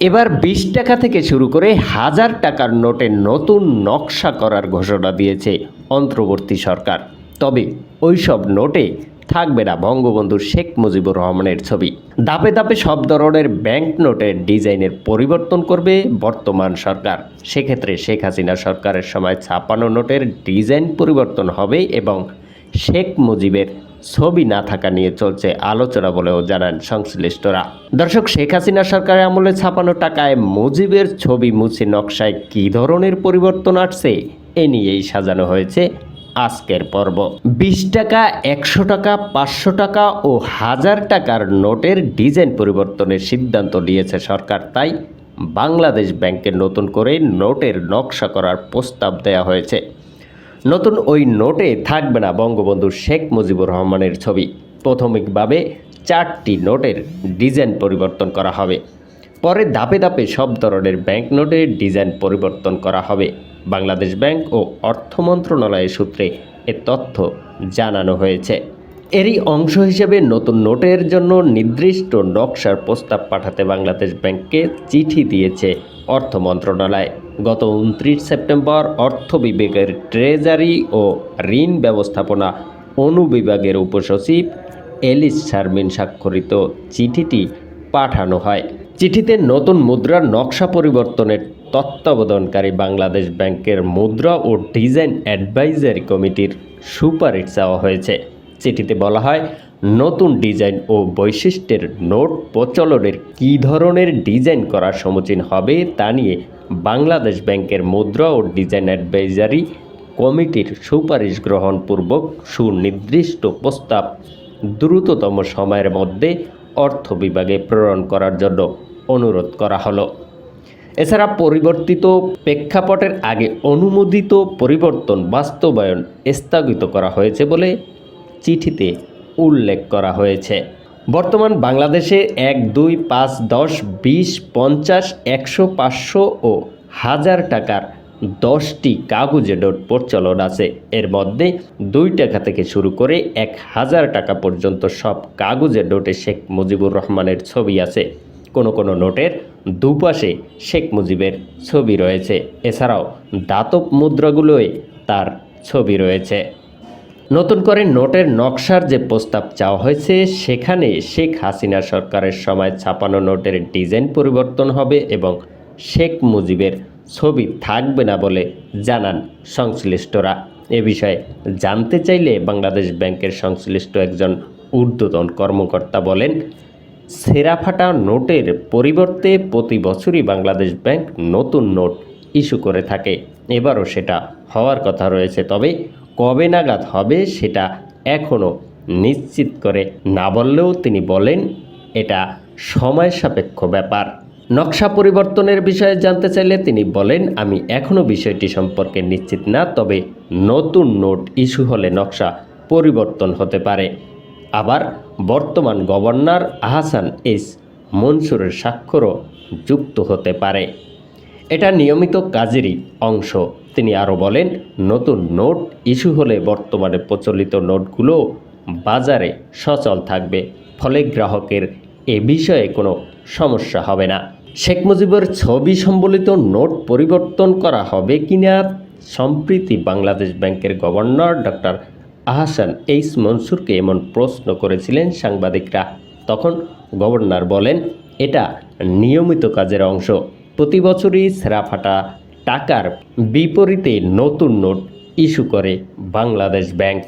এবার বিশ টাকা থেকে শুরু করে হাজার টাকার নোটে নতুন নকশা করার ঘোষণা দিয়েছে অন্তর্বর্তী সরকার। তবে ওইসব নোটে থাকবে না বঙ্গবন্ধু শেখ মুজিবুর রহমানের ছবি। দাপে দাপে সব ধরনের ব্যাংক নোটের ডিজাইনের পরিবর্তন করবে বর্তমান সরকার। সেক্ষেত্রে শেখ হাসিনা সরকারের সময় ছাপানো নোটের ডিজাইন পরিবর্তন হবে এবং শেখ মুজিবের ছবি না থাকা নিয়ে চলছে আলোচনা বলেও জানান সংশ্লিষ্টরা। দর্শক, শেখ হাসিনা সরকারের আমলে ছাপানো টাকায় মুজিবের ছবি মুছে নকশায় কী ধরনের পরিবর্তন আসছে? এ নিয়েই সাজানো হয়েছে আজকের পর্ব। বিশ টাকা, একশো টাকা, পাঁচশো টাকা ও হাজার টাকার নোটের ডিজাইন পরিবর্তনের সিদ্ধান্ত নিয়েছে সরকার। তাই বাংলাদেশ ব্যাংকের নতুন করে নোটের নকশা করার প্রস্তাব দেওয়া হয়েছে। নতুন ওই নোটে থাকবে না বঙ্গবন্ধু শেখ মুজিবুর রহমানের ছবি। প্রাথমিকভাবে চারটি নোটের ডিজাইন পরিবর্তন করা হবে। পরে ধাপে ধাপে সব ধরনের ব্যাংক নোটের ডিজাইন পরিবর্তন করা হবে। বাংলাদেশ ব্যাংক ও অর্থ মন্ত্রণালয়ের সূত্রে এ তথ্য জানানো হয়েছে। এরই অংশ হিসেবে নতুন নোটের জন্য নির্দিষ্ট নকশার প্রস্তাব পাঠাতে বাংলাদেশ ব্যাংককে চিঠি দিয়েছে অর্থ মন্ত্রণালয়। গত উনত্রিশ সেপ্টেম্বর অর্থ বিভাগের ট্রেজারি ও ঋণ ব্যবস্থাপনা অনুবিভাগের উপসচিব এলিস শারমিন স্বাক্ষরিত চিঠিটি পাঠানো হয়। চিঠিতে নতুন মুদ্রার নকশা পরিবর্তনের তত্ত্বাবধানকারী বাংলাদেশ ব্যাংকের মুদ্রা ও ডিজাইন অ্যাডভাইজারি কমিটির সুপারিশ চাওয়া হয়েছে। চিঠিতে বলা হয় নতুন ডিজাইন ও বৈশিষ্ট্যের নোট প্রচলনের কী ধরনের ডিজাইন করা সমীচীন হবে তা নিয়ে বাংলাদেশ ব্যাংকের মুদ্রা ও ডিজাইন অ্যাডভাইজারি কমিটির সুপারিশ গ্রহণপূর্বক সুনির্দিষ্ট প্রস্তাব দ্রুততম সময়ের মধ্যে অর্থ বিভাগে প্রেরণ করার জন্য অনুরোধ করা হলো। এছাড়া পরিবর্তিত প্রেক্ষাপটের আগে অনুমোদিত পরিবর্তন বাস্তবায়ন স্থগিত করা হয়েছে বলে চিঠিতে উল্লেখ করা হয়েছে। বর্তমান বাংলাদেশে এক, দুই, পাঁচ, দশ, বিশ, পঞ্চাশ, একশো, পাঁচশো ও হাজার টাকার দশটি কাগজে নোট প্রচলন আছে। এর মধ্যে দুই টাকা থেকে শুরু করে এক হাজার টাকা পর্যন্ত সব কাগজের নোটে শেখ মুজিবুর রহমানের ছবি আছে। কোনো কোনো নোটের দুপাশে শেখ মুজিবের ছবি রয়েছে। এছাড়াও দাতব মুদ্রাগুলোয় তার ছবি রয়েছে। নতুন করে নোটের নকশার যে প্রস্তাব চাওয়া হয়েছে, সেখানে শেখ হাসিনা সরকারের সময় ছাপানো নোটের ডিজাইন পরিবর্তন হবে এবং শেখ মুজিবের ছবি থাকবে না বলে জানান সংশ্লিষ্টরা। এ বিষয়ে জানতে চাইলে বাংলাদেশ ব্যাংকের সংশ্লিষ্ট একজন ঊর্ধ্বতন কর্মকর্তা বলেন, সেরাফাটা নোটের পরিবর্তে প্রতি বছরই বাংলাদেশ ব্যাংক নতুন নোট ইস্যু করে থাকে। এবারও সেটা হওয়ার কথা রয়েছে। তবে কবে নাগাদ হবে সেটা এখনও নিশ্চিত করে না বললেও তিনি বলেন, এটা সময় সাপেক্ষ ব্যাপার। নকশা পরিবর্তনের বিষয়ে জানতে চাইলে তিনি বলেন, আমি এখনও বিষয়টি সম্পর্কে নিশ্চিত না, তবে নতুন নোট ইস্যু হলে নকশা পরিবর্তন হতে পারে। আবার বর্তমান গভর্নর আহসান এস মনসুরের স্বাক্ষরও যুক্ত হতে পারে। এটা নিয়মিত কাজেরই অংশ। তিনি আরও বলেন, নতুন নোট ইস্যু হলে বর্তমানে প্রচলিত নোটগুলো বাজারে সচল থাকবে, ফলে গ্রাহকের এ বিষয়ে কোনো সমস্যা হবে না। শেখ মুজিবের ছবি সম্বলিত নোট পরিবর্তন করা হবে কিনা সম্প্রীতি বাংলাদেশ ব্যাংকের গভর্নর ডক্টর আহসান এইস মনসুরকে এমন প্রশ্ন করেছিলেন সাংবাদিকরা। তখন গভর্নর বলেন, এটা নিয়মিত কাজের অংশ। প্রতি বছরই সেরাফাটা টাকার বিপরীতে নতুন নোট ইস্যু করে বাংলাদেশ ব্যাংক।